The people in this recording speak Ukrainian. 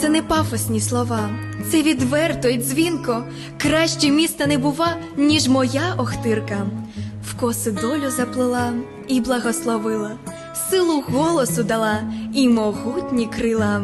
Це не пафосні слова, це відверто й дзвінко. Краще міста не бува, ніж моя охтирка. В коси долю заплела і благословила, силу голосу дала і могутні крила.